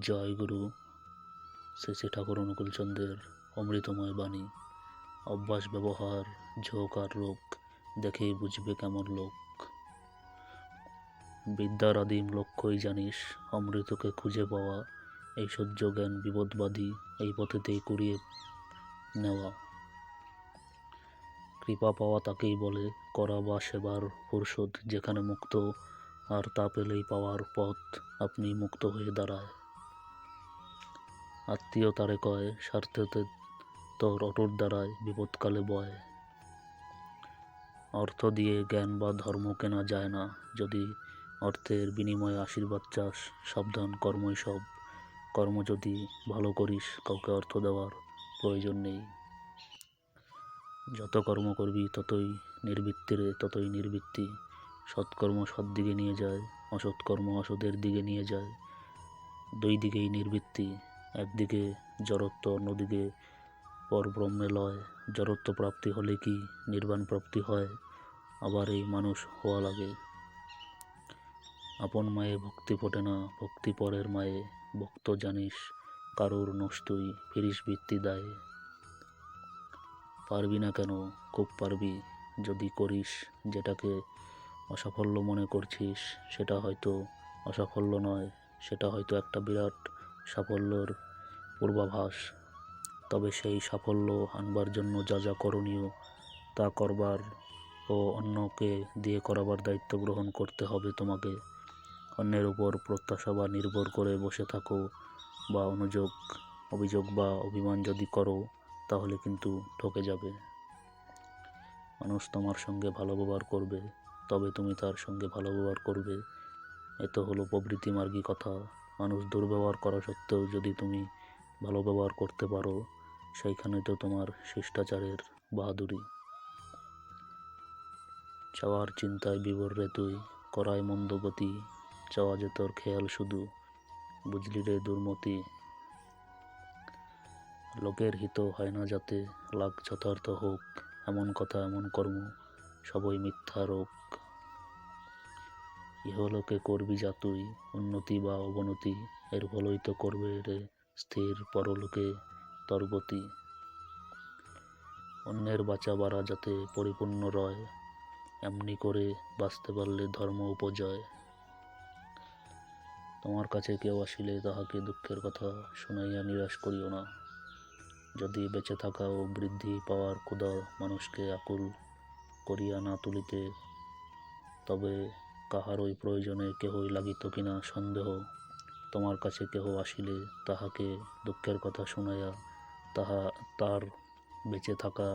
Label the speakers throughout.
Speaker 1: জয় গুরু। শ্রী শ্রী ঠাকুর অনুকূলচন্দ্রের অমৃতময় বাণী, অভ্যাস ব্যবহার ঝোঁক আর রোগ, দেখেই বুঝবে কেমন লোক। বিদ্যার আদিম লক্ষ্যই জানিস, অমৃতকে খুঁজে পাওয়া, এই সহ্য জ্ঞান বিপদবাদী এই পথেতেই কুড়িয়ে নেওয়া। কৃপা পাওয়া তাকেই বলে, করা বা সেবার পরিশোধ যেখানে মুক্ত, আর তা পেলেই পাওয়ার পথ আপনি মুক্ত হয়ে দাঁড়ায়। আত্মীয় তারে কয়, স্বার্থতে তোর অটুট দ্বারায় বিপদকালে বয়। অর্থ দিয়ে জ্ঞান বা ধর্ম কেনা যায় না। যদি অর্থের বিনিময়ে আশীর্বাদ চাস, সাবধান, কর্মই সব। কর্ম যদি ভালো করিস, কাউকে অর্থ দেওয়ার প্রয়োজন নেই। যত কর্ম করবি, ততই নির্বৃত্তিরে, ততই নির্বৃত্তি। সৎকর্ম সৎ দিকে নিয়ে যায়, অসৎকর্ম অসতের দিকে নিয়ে যায়। দুই দিকেই নির্বৃত্তি। একদিকে জড়ত্ব, অন্যদিকে পরব্রহ্মে লয় জড়ত্ব প্রাপ্তি হলে কি নির্বাণ প্রাপ্তি হয়? আবার এই মানুষ হওয়া লাগে। আপন মায়ে ভক্তি ফোটে না, ভক্তি পরের মায়ে ভক্ত জানিস, কারোর নষ্টই ফিরিস বৃত্তি দায়ে। পারবি না কেন, খুব পারবি, যদি করিস যেটাকে অসাফল্য মনে করছিস, সেটা হয়তো অসাফল্য নয়, সেটা হয়তো একটা বিরাট সাফল্যর পূর্বাভাস, তবে সেই সাফল্য আনবার জন্য যা যা করণীয় তা করবার ও অন্যকে দিয়ে করাবার দায়িত্ব গ্রহণ করতে হবে তোমাকে। অন্যের উপর প্রত্যাশা বা নির্ভর করে বসে থাকো বা অনুযোগ, অভিযোগ বা অভিমান যদি করো, তাহলে কিন্তু ঠকে যাবে। মানুষ তোমার সঙ্গে ভালো ব্যবহার করবে, তবে তুমি তার সঙ্গে ভালো ব্যবহার করবে। এ তো হলো প্রবৃত্তি মার্গী কথা। মানুষ দুর্ব্যবহার করা সত্ত্বেও যদি তুমি ভালো ব্যবহার করতে পারো, সেইখানে তো তোমার শিষ্টাচারের বাহাদুরি। চাওয়ার চিন্তায় বিবর রে তুই, করায় মন্দ গতি চাওয়া যে তোর খেয়াল শুধু, বুঝলি রে দুর্মতি। লোকের হিত হয় না যাতে, লাগ যথার্থ হোক, এমন কথা এমন কর্ম, সবই মিথ্যা রোগ। ইহলোকে করবি যা তুই, উন্নতি বা অবনতি, এর ফলই তো করবে রে স্থির পরলোকে তোর গতি অন্যের বাঁচা বাড়া যাতে পরিপূর্ণ রয়, এমনি করে বাঁচতে পারলে ধর্ম উপজয়। তোমার কাছে কেউ আসিলে তাহাকে দুঃখের কথা শুনাইয়া নিরাশ করিও না। যদি বেঁচে থাকা ও বৃদ্ধি পাওয়ার ক্ষুধা মানুষকে আকুল করিয়া না তুলিতে, তবে কাহারই প্রয়োজনে কেহই লাগিত কিনা সন্দেহ তোমার কাছে কেহ আসিলে তাহাকে দুঃখের কথা শুনাইয়া তাহা তার বেঁচে থাকা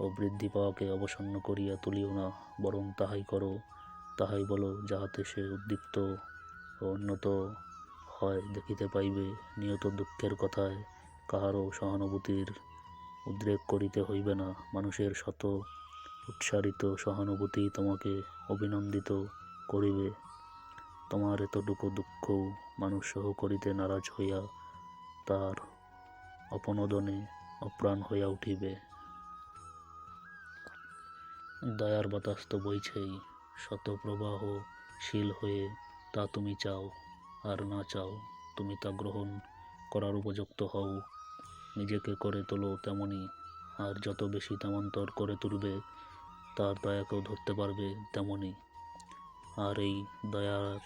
Speaker 1: ও বৃদ্ধি পাওয়াকে অবসন্ন করিয়া তুলিও না, বরং তাহাই করো, তাহাই বলো, যাহাতে সে উদ্দীপ্ত ও উন্নত হয় দেখিতে পাইবে। নিয়ত দুঃখের কথায় কাহারও সহানুভূতির উদ্রেক করিতে হইবে না। মানুষের শত উৎসারিত সহানুভূতি তোমাকে অভিনন্দিত করিবে। তোমার এতটুকু দুঃখ মানুষ সহ করিতে নারাজ হইয়া তার অপনোদনে অপ্রাণ হইয়া উঠিবে। দয়ার বাতাস তো বইছেই শত প্রবাহ শীল হয়ে তা তুমি চাও আর না চাও, তুমি তা গ্রহণ করার উপযুক্ত হও। নিজেকে করে তোলো তেমনই আর যত বেশি তেমন্তর করে তুলবে, তার দয়াকেও ধরতে পারবে তেমনই আর এই দয়ার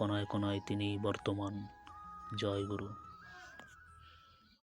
Speaker 1: কণায় কণায় তিনি বর্তমান জয় গুরু